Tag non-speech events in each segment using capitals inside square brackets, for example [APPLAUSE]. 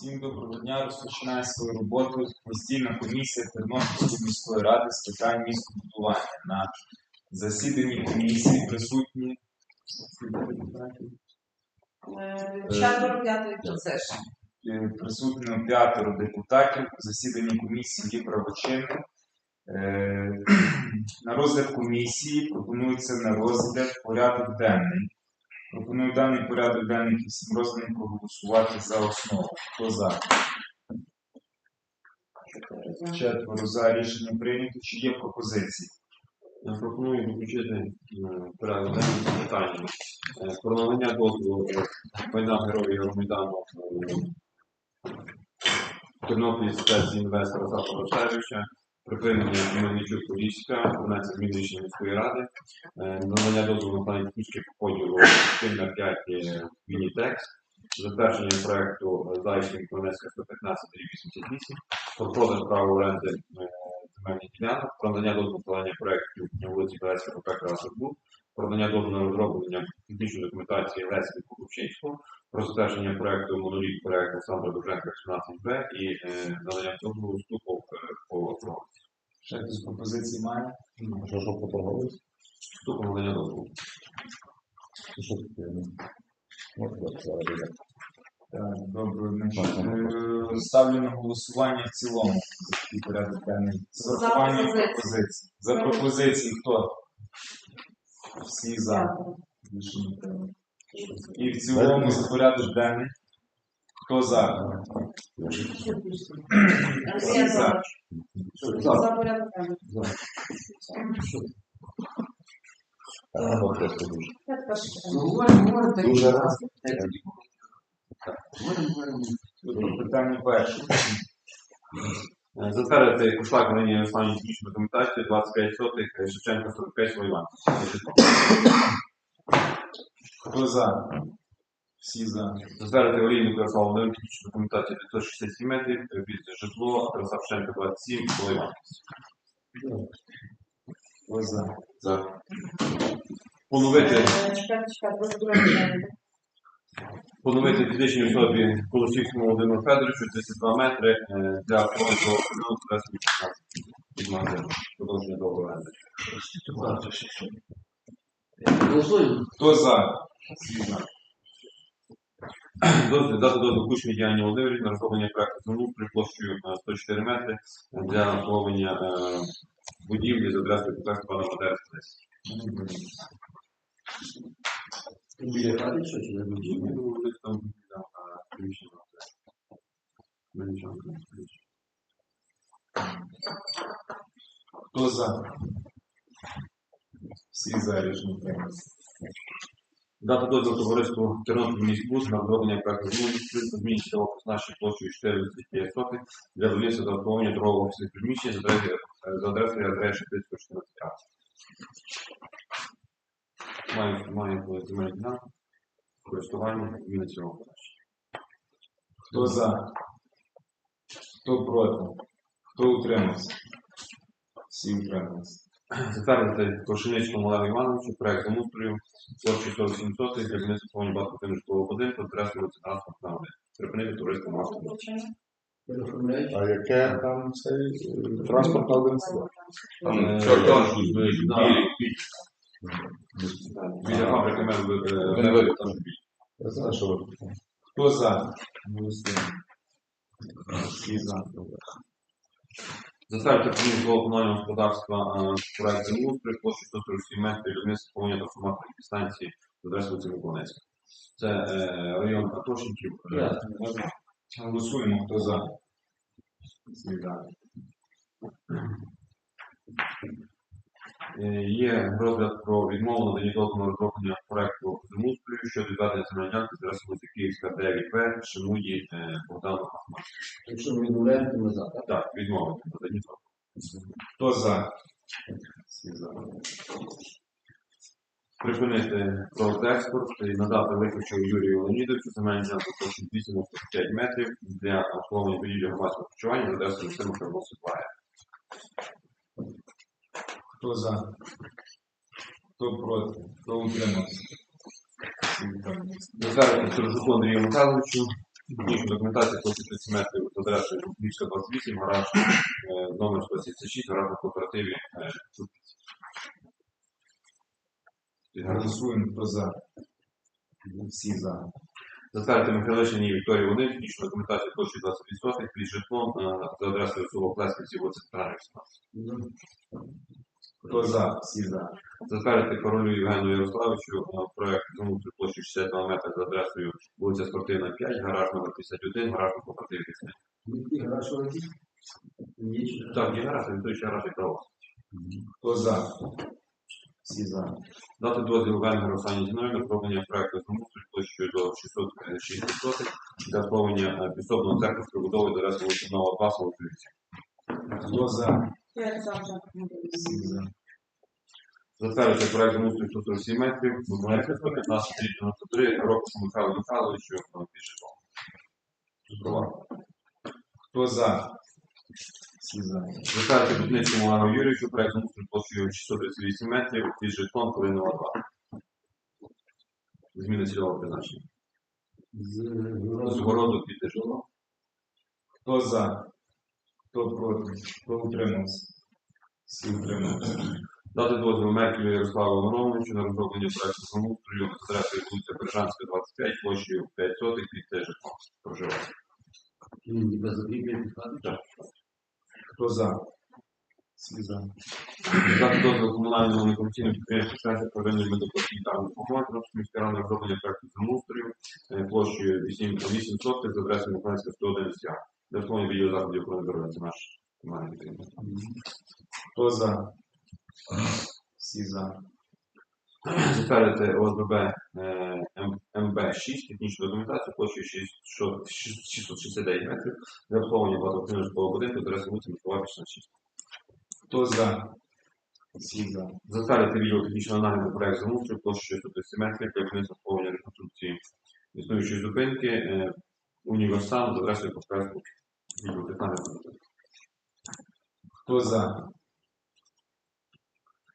Всім доброго дня. Розпочинає свою роботу постійна комісія Тернопільської міської ради з питань містобудування. На засіданні комісії присутні Е, Четверо п'ятої процес. е, п'ятеро депутатів. Засідання комісії є правочинним. Е, На розгляд комісії пропонується на розгляд порядок денний. Пропоную даний порядок денний всім розданим проголосувати за основу. Хто за? Четверо за рішення прийнято. Чи є пропозиції? Я пропоную включити е, порядок денний з питаннями Е, про надання дозволу майна героїв Євромайдану е, Тернопіль спеції інвестора Сапа Росевича, припинення Мельничук Поліська, внесення змін рішення міської ради, е, надання дозволу на плані технічних поділу 4 на 5 Вінітекс, затвердження проекту е, Зайчник Донецька 115 88, про продаж права оренди е, земельних ділянок, про надання дозволу виконання проєктів на вулиці Белецька ПП Красоблук, про надання дозволу на розроблення технічної документації Лесі Покупчинського, про затвердження проєкту моноліт проєкту Олександра Довженка 18Б і е, надання дозволу вступу е, по програмі. Ще якісь пропозиції має? Що, що поторговують? Вступу надання дозволу. Що таке? Ну, так, зараз буде. Так, добре. Значить, е, ставлю на голосування в цілому такий порядок денний. За врахуванням пропозиції. пропозицій. За пропозиції хто? Всі за. І в цілому за порядок денний. Хто за? Всі за. За порядок денний. А, ну, просто дуже. Це перше питання. Дуже раз. Добре, Питання перше. Е, Затвердити кушлак на лінії останньої технічної документації 25 сотих, е, Шевченка 45 Слоїван. Хто за? Всі за. Затвердити аварійну класову на технічну документацію 567 метрів, під житло, адреса 27, Слоїван. Хто за? За. Поновити поновити фізичній особі Колосівському Володимиру Федоровичу 32 метри е, для ну, 15 від магазину. Продовження договору оренди. Хто за? Всі за. Дозвіл дати дозвіл Кучмі Діані Володимирівні на розроблення проекту землеустрою площею е, 104 метри для обслуговування е, будівлі з адресою Кутак пана Мадерська. Біля хати, що чи не там там, приміщення. Ну, нічого, приміщення. Хто за? Всі за рішення. Дати дозвіл товариству Тернопіль міськбуз на розроблення проекту землеустрою змінити опис площею 4 сотих для будівництва та обслуговування торгового офісних приміщень за адресою адресою адреси 314 А. Маю, маю земельні ділянки, користування, зміни цього подачі. Хто за? Хто проти? Хто утримався? Всі утрималися. Затвердити Кошеницькому Олегу Івановичу проект замустрою площі 47 сотих для будівництва повні багатоквартирного житлового будинку з адресою вулиця Транспортна 1. Припинити товариство масло. А яке там цей е, транспортне агентство? Там чорт, Біля фабрики мебель там Я знаю, що ви Хто за? Всі за. Затвердити комісію свого комунального господарства в проект землеустрою площі 147 метрів будівництва повні трансформаторної підстанції з адресою вулиця Це е, район Атошників. Е, Голосуємо, хто за. За. Е, Є розгляд про відмову надані дозволу на розроблення проекту землеустрою щодо відведення земельної ділянки з вулиця Київська 9В, Шимуді, е, Богдану Ахмат. Якщо ми відмовляємо, то ми за, так? Так, відмовити надані дозволу. Хто за? Всі за. Припинити проект-експорт і надати Лихачу Юрію Леонідовичу земельну ділянку площі 295 метрів для обслуговування будівлі громадського харчування за адресою Максима Кривосипая. Хто за? Хто проти? Хто утримався? Утрималися. Затвердити Андрію Михайловичу Технічна документація площі 30 метрів з адресою Львівська 28, гараж е, номер 176, гараж на кооперативі. е, Голосуємо, за. Всі за. Затвердити Михайлишині Вікторії Вони, технічна документація площі 20 сотих під житлом е, за адресою село Плесківці, вулиця Центральних 17. Хто за? Всі за. Затвердити королю Євгену Ярославичу е, проект замовити площі 62 метри за адресою вулиця Спортивна 5, гараж номер 51, гараж на кооперативі. Так, є гараж, він той ще гараж і право. Хто за? Всі за. Дати дозвіл Венгеру Оксані Зінові на зроблення проекту замовлення площею до 606 сотих для зроблення е, підсобного цеху з прибудовою до адреси вулиці Нова 2, село Хто за? Я за вже. Всі за. Затвердити проект замовлення 147 метрів, Богданська 115 93, року Михайло Михайловичу, е, пішов. Хто за? Всі за. Затвердити Будницькому Івану Юрійовичу проект замовлення площею 638 метрів під житлом Калинова 2. Зміни цільового призначення. З городу під житлом. Хто за? Хто проти? Хто утримався? Всі утрималися. Дати дозвіл Меркелю Ярославу Мироновичу на розроблення проекту самоустрою адресою вулиця Бережанська, 25, площею 5 сотих під те житло. Проживати. Так. Хто за? Всі за. Дати дозвіл комунальному некомерційному підприємству Центр первинної медико-санітарної допомоги Тромської міської ради розроблення проекту самоустрою е, площею 8, 8 сотих з адресою Миколаївська 111 А. Основної відео заходів охорони здоров'я. Це наш комунальний підприємство. Хто за? Всі за. Затвердити ОСББ е, МБ6 технічну документацію площею 669 метрів для обслуговування багатоквартирного житлового будинку до вулиці Миколаїв 66. Хто за? Всі за. Затвердити відділ технічного аналізу проект замовчу площею 130 метрів для виробництва обслуговування реконструкції існуючої зупинки е, універсал з адресою відділу. Хто за?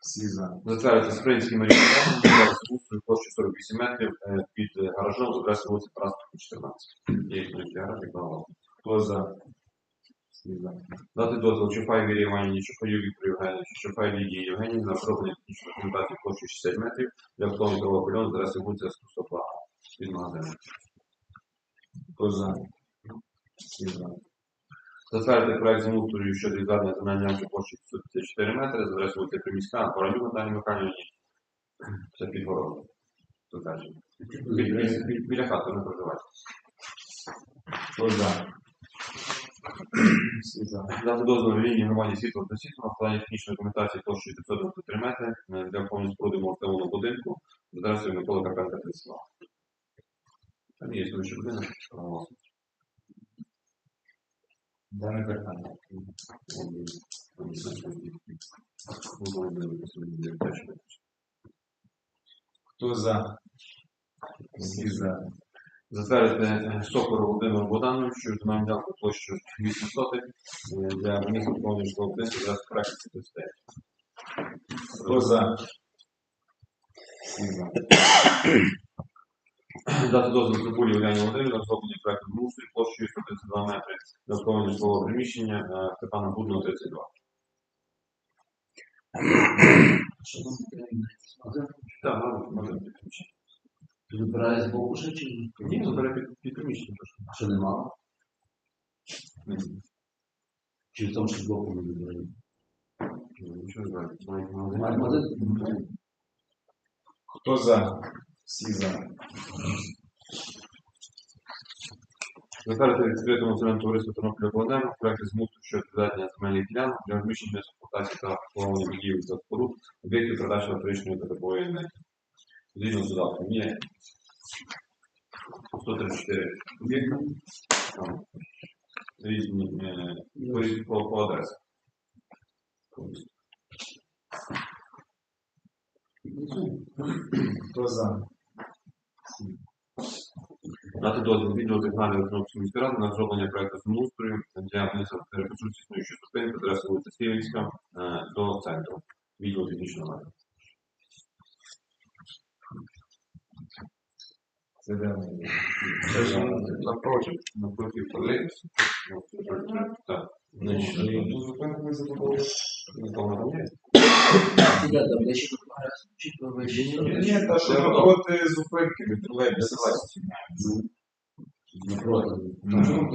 Всі за. Затвердити Спринський маріонетом для реконструкції 48 метрів е, під е, гаражом з адресою вулиці Транспорту 14. Є існуючий гараж, як правило. Хто за? Всі за. Дати дозвіл Чапай Вірі Іванівні, Чапаю Віктору Євгеновичу, Чапай Лідії Євгенівні на розроблення технічної документації площею 60 метрів для обслуговування торгового з адресою вулиця 102 під магазином. Хто за? Всі за. Затвердити проект землеустрою щодо відведення земельної ділянки площі 554 метри з адресою вулиця Приміська, Вороню Наталії Михайлівні. Це під городом. Затвердження. Бі- бі- бі- Біля хати не проживати. Хто за? Всі за. Дати дозвіл лінії громаді світла та світла на складання технічної документації площею 593 метри для повністю споруди молотового будинку з адресою Миколи Карпенка 32. Там є існуючий будинок. право. Дане питання. Хто за? Всі за. Затвердити Сокору Володимиру Богдановичу земельну ділянку площею 8 сотих е, для виробництва повністю житлового будинку з адресою проекту 39. Хто за? Всі за. Дати дозвіл Трибулі Уляні Володимирівні на розроблення проекту Мустрі площею 132 метри обслуговування житлового приміщення е, Степана Будного 32. Так, можна, можна підключити. Вибирає з боку ще чи ні? Ні, забере під, під приміщення. А що нема? Ні, Чи в тому, що з боку не вибирає? Нічого не знаю. Хто за? Всі за. Затвердити відкритому національному товариству Тернопіля Володимир проекти змусту щодо відведення земельних ділянок для розміщення експлуатації та обслуговування будівель та споруд об'єктів продажі електричної та. Згідно з додатком є 134 об'єкти, різні е, по, по адресах. Хто за? Дати дозвіл відділу технології Тернопільської міської ради на розроблення проекту землеустрою для внесення реконструкції існуючої зупинки адреси вулиця Стівенська е, до центру відділу технічного аналізу. Це де? Це ж напроти, напроти тролейбусу. Так. Значить, І ту зупинку ви забудовували? не пам'ятаю. Куди там? Ні, та що зупинки від тролейбуса. Напроти. Ну.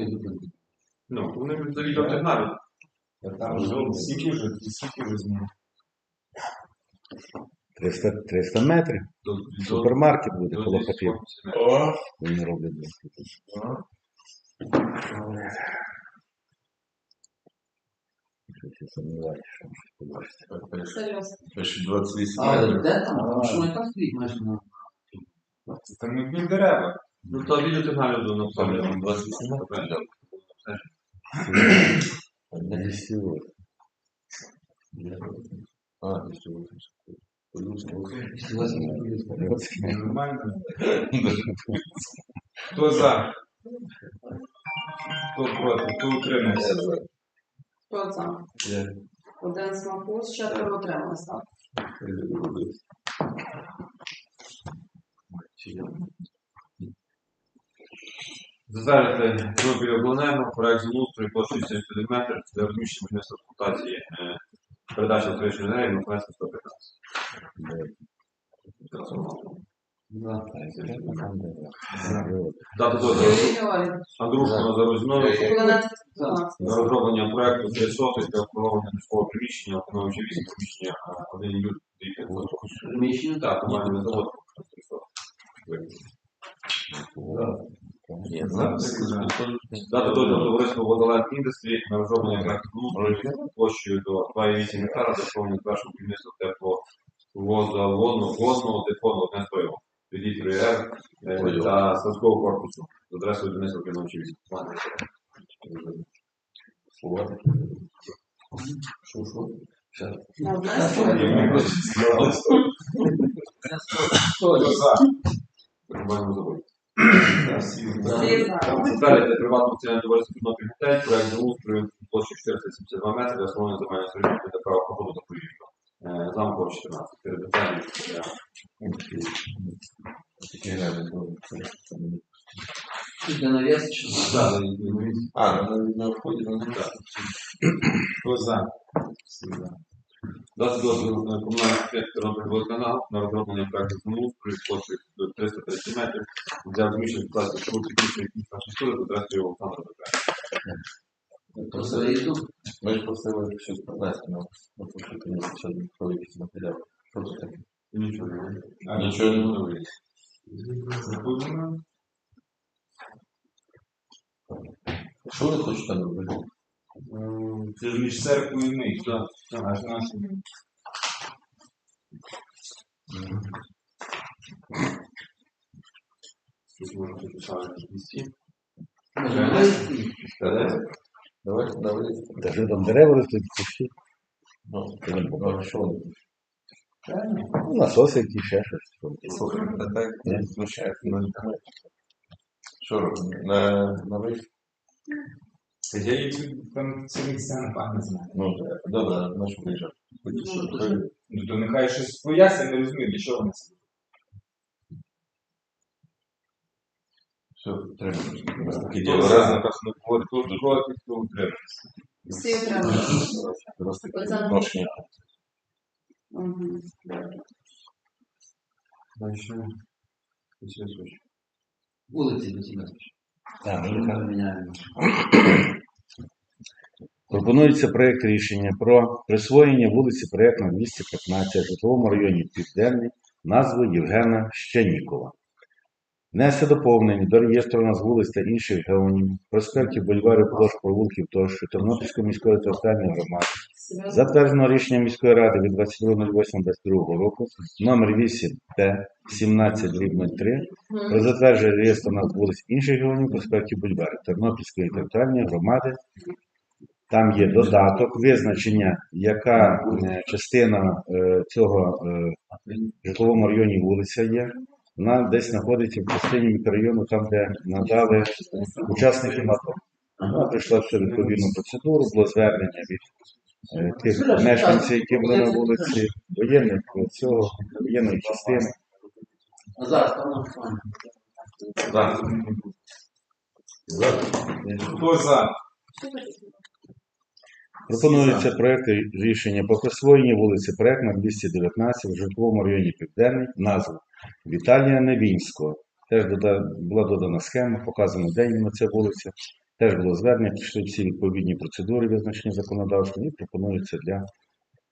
Ну, вони взагалі навіть. Там вже скільки вже, скільки вже змін? 300, 300 метрів. Супермаркет буде коло 200 хатів. Вони роблять. Щось я сумніваюся, що щось побачите. Серйозно. Пише 28 Але метрів. де там? Що не так стоїть, маєш на... Це там одні дерева. Ну, то відео нагляду написали, там 28 метрів. Не сіло. А, ти не буде. Нормально. [LAUGHS] Хто за? Хто проти? Хто утримався? Хто за? Я Один смакус, четверо отрималось, так? Затвердити профіль обленерго, проект землеустрою площею 71 метр для розміщення будівництва експлуатації е, передачі електричної енергії на Френську 115. Дати дозвіл Георгій, Андрушко на Зарозіновичу 11, на розроблення проекту 3 сотих для обслуговування міського приміщення, автономічного вісім приміщення е, один люд Приміщення? Так, командний завод. Ні, зараз. Дати дозвіл товариству Водолет Індустрі на розроблення проекту площею до 2,8 гектара обслуговування першого будівництва тепловозоводного водного депону одне стоїмо. Від літрої Р е, та складського корпусу з адресою Дениса Кліновича 8. Слова. Що, що? Можемо забути. Затвердити приватну акціонерне товариство Тернопіль Готель, проект землеустрою площею 472 метри встановлення земельної сторінки для права походу та повітря. Замкова 14. Передбачання для Такі глянь, ну, це- це мені. Тут де навіс, чи що? Да, А, на, на вході, ну, так. Хто за? Всі за. Дати дозвіл е, комунального підприємства Тернопільводоканал на розроблення проекту землеустрою площею до 330 метрів для розміщення ситуації школи технічної інфраструктури з адресою Олександра Петра. То заїзду? Ми ж просили щось принести, ну, ну, то, що ти не ще про якісь матеріали. Що це таке? Нічого не. А, Нічого не вийти. Забудемо. Що ви хочете там робити? Це ж між церквою і них, так. Аж наш. Тут можна записати на місці. Може, навіс? Давайте, давайте. Та що там дерева ростуть, кущі? Ну, ви? Ну, насоси якісь, ще щось. Слухай, та так, не знущається, ну, не так. Що робимо? На, на? Та я їх там ці місця напевно знаю. Ну, добре, на що виїжджати? Ну. Ну то нехай щось пояснять, не розумію, для чого вони це. Все, треба. У нас такі Хто Раз написано говорить, Хто тут хто утримався. Всі отрималось. у нас такі Оце- відношення. Мгм. Улицы до тебе. Так, міняємо? Пропонується проєкт рішення про присвоєння вулиці проєктно 215 в житловому районі Південний назви Євгена Щенікова. Внести доповнення до реєстру назв вулиць та інших геонімів, проспектів, бульварів, площ, провулків тощо Тернопільської міської територіальної громади, затверджено рішення міської ради від 22.08.22 року номер 8 Т 17 03 про затвердження реєстру назв вулиць інших регіонів проспектів Бульварів Тернопільської територіальної громади. Там є додаток визначення, яка е, частина е, цього е, житловому районі вулиця є. Вона десь знаходиться в частині мікрорайону, там, де надали учасникам АТО. Вона пройшла всю відповідну процедуру, було звернення від е, тих мешканців, які були на вулиці, воєнних цього, воєнної частини. А зараз там. За. Хто за? Пропонується проект рішення по присвоєнні вулиці Проектна 219 в житловому районі Південний, назву Віталія Невінського. Теж була додана схема, показано де іменно ця вулиця. Теж було звернення, пішли всі відповідні процедури, визначені законодавством, і пропонується для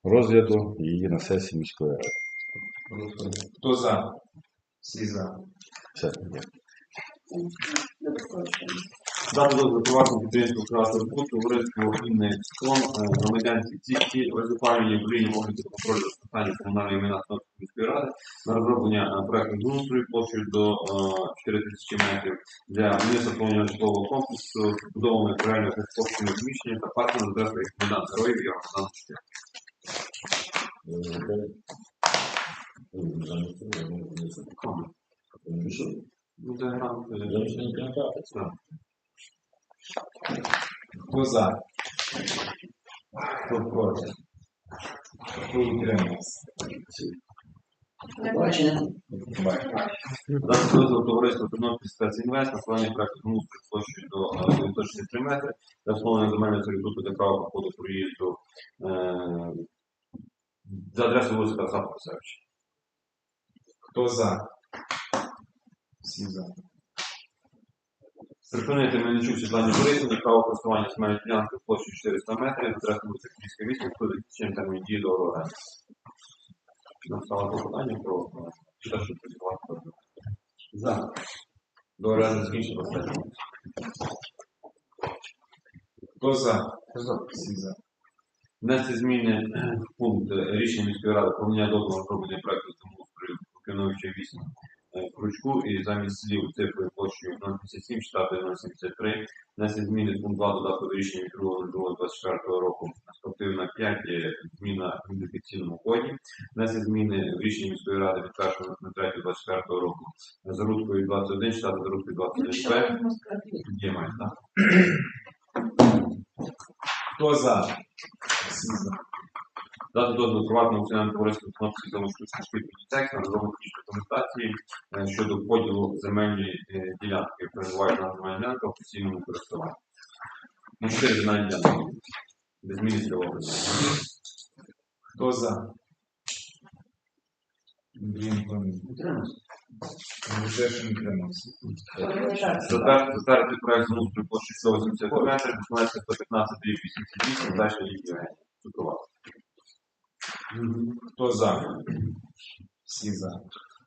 розгляду її на сесії міської ради. Хто за? Всі за. Все. Дати дозвіл приватному підприємству «Красний Путь», товариству «Інний Склон», е, громадянці ЦІКі, визупальні в Україні можуть контролю з питання комунальної майна Становської міської ради на розроблення е, проекту землеустрою площею до е, 4 тисячі метрів для будівництва повного житлового комплексу з будовами реального господарського приміщення та парку на адресою Майдан Героїв і Роман Штир. Ну, це грант, е, так. Хто за? Хто проти? Хто утримався? Дати дозвіл товариства Тернопіль спецінвест на складання проекту землеустрою площею до е, 963 метри для встановлення земельної сервітуту для права походу проїзду е, за адресою вулиця Тараса Просевича. Хто за? Всі за. Припинити Мельничук Світлані Борисівні право користування земельної ділянки площею 400 метрів за адресою вулиця Київська 8, хто закінченням термін дії до оренди. Написала клопотання про е, чи те, що працювати. За. До оренди закінчено. Хто за? Всі за. Внести зміни в пункт рішення міської ради про надання дозволу на розроблення проекту землеустрою Криновича 8 е, Кручку і замість слів цифрою площею 057 читати 073. Внести зміни в пункт 2 додатку до рішення від 2.02.24 року спортивна 5 є зміна в ідентифікаційному коді. Внести зміни в рішення міської ради від 1.03.24 року за рудкою 21 читати за рудкою 21 Б. Є має, так? Хто за? Всі за. Дати дозвіл приватному акціонерному товариству Тернопільський замовчуський спільний текст на розробку документації е, щодо поділу земельної е, ділянки, перебувають на земельна ділянка в постійному користуванні. На чотири земельні ділянки. Без зміни цього. Хто за? Андрій Антонович. Утримався. Мужешин утримався. Затвердити проект землеустрою площі 180 метрів, 18 115 88, далі їх Євгенія. Хто за? Всі за.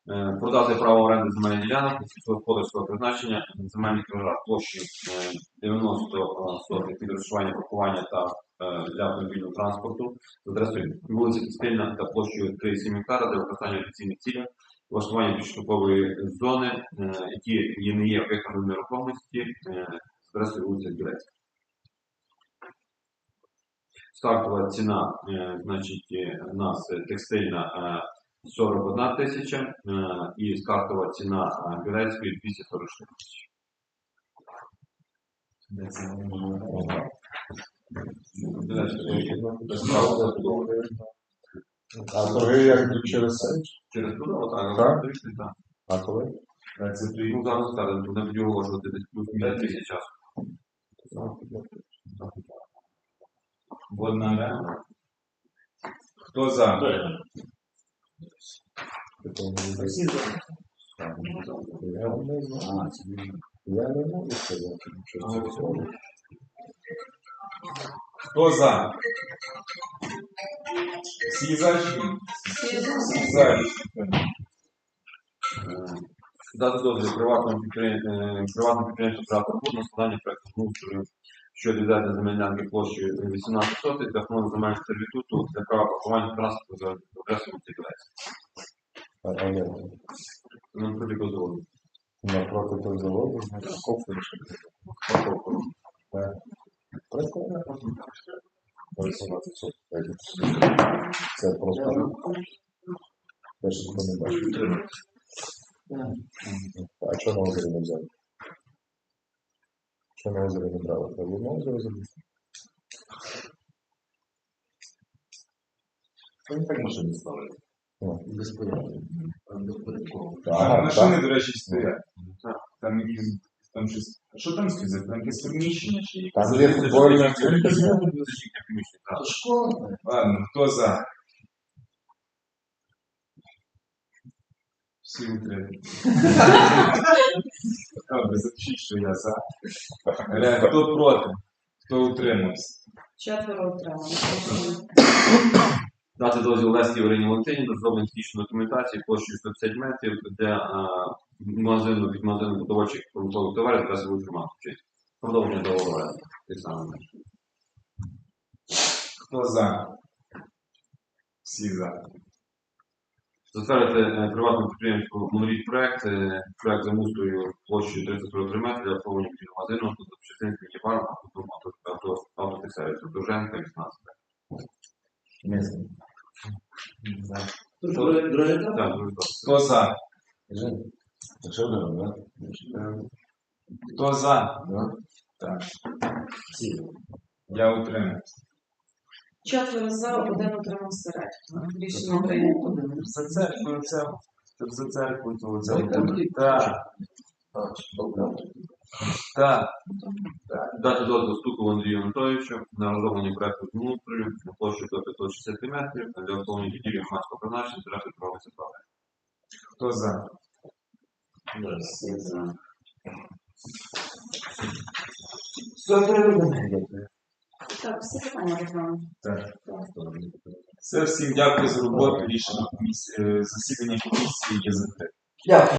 Е, продати право оренди земельних ділянок сільськогосподарського призначення земельних квадрат площі е, 90 сотих під розшивання паркування та е, для автомобільного транспорту з адресою вулиця Пістельна та площею 3,7 гектара для використання офіційних цілей, влаштування підштовхової зони, е, які є- не є об'єктами нерухомості е, з адресою вулиця Білецька. Стартова ціна, е, значить, е, у нас е, текстильна е, 41 тисяча е, і стартова ціна е, Білецької 244 тисячі. А торги як через сайт? Через будову, так. А коли? Ну, зараз скажемо, буде тоді оголошувати десь плюс-мінус тисяч часу. Водна арена. Хто за? Всі за. Я не знаю. Я не можу сказати, що це цього. Хто за? Всі за чи ні? Всі за. Дати дозвіл приватному підприємству, приватному підприємству «Трактор на складання проекту щодо відведення земельної площею 18 сотих для встановлення земельного сервітуту для права паркування транспорту за адресою як? Ну, тоді дозволу. Напроти того заводу, значить, кофе. Так. Прикольно. 18 сотень. Це просто що ми не бачимо. А чого на не взяли? Що на озері не брали? На озеро забити. Вони так машини ставили. Безпорядок. Безпорядково. Так, Машини, до речі, стоять. Там якісь там щось. А що там сказати? Там якесь приміщення чи? Там є футбольне. То школа. Ладно, хто за? Утримали. Добре, запишіть, що я за. Хто проти? Хто утримався? Четверо отримали. Дати дозвіл Лесі Ірині Валентині на зроблення технічної документації площею 150 метрів для магазину від магазину продовольчих промислових товарів для селу Романовичі. Продовження договору. Те саме. Хто за? Всі за. Затвердити е, приватному підприємству моноліт проект, е, проект замустрою площею 343 метри обслуговування магазину, тут частинки міні-фарм, автотехсервісу, Довженка, 18. Місце. Етап. Так. Хто за? Що да? Хто за? Да? Так. Я утримався. Четверо за, один отримав середньо. Рішення прийнято. За церквою це. За церквою то це. Так, Так. Дати дозвіл Стукову Андрію Анатолійовичу на розроблення проекту землеустрою на площу до 560 метрів для обслуговування будівлі громадського призначення для підправи справи. Хто за? Всі за. Так, розглянули. Так. Все, всім дякую за роботу. Рішення комісії, засідання комісії є закрите. Дякую.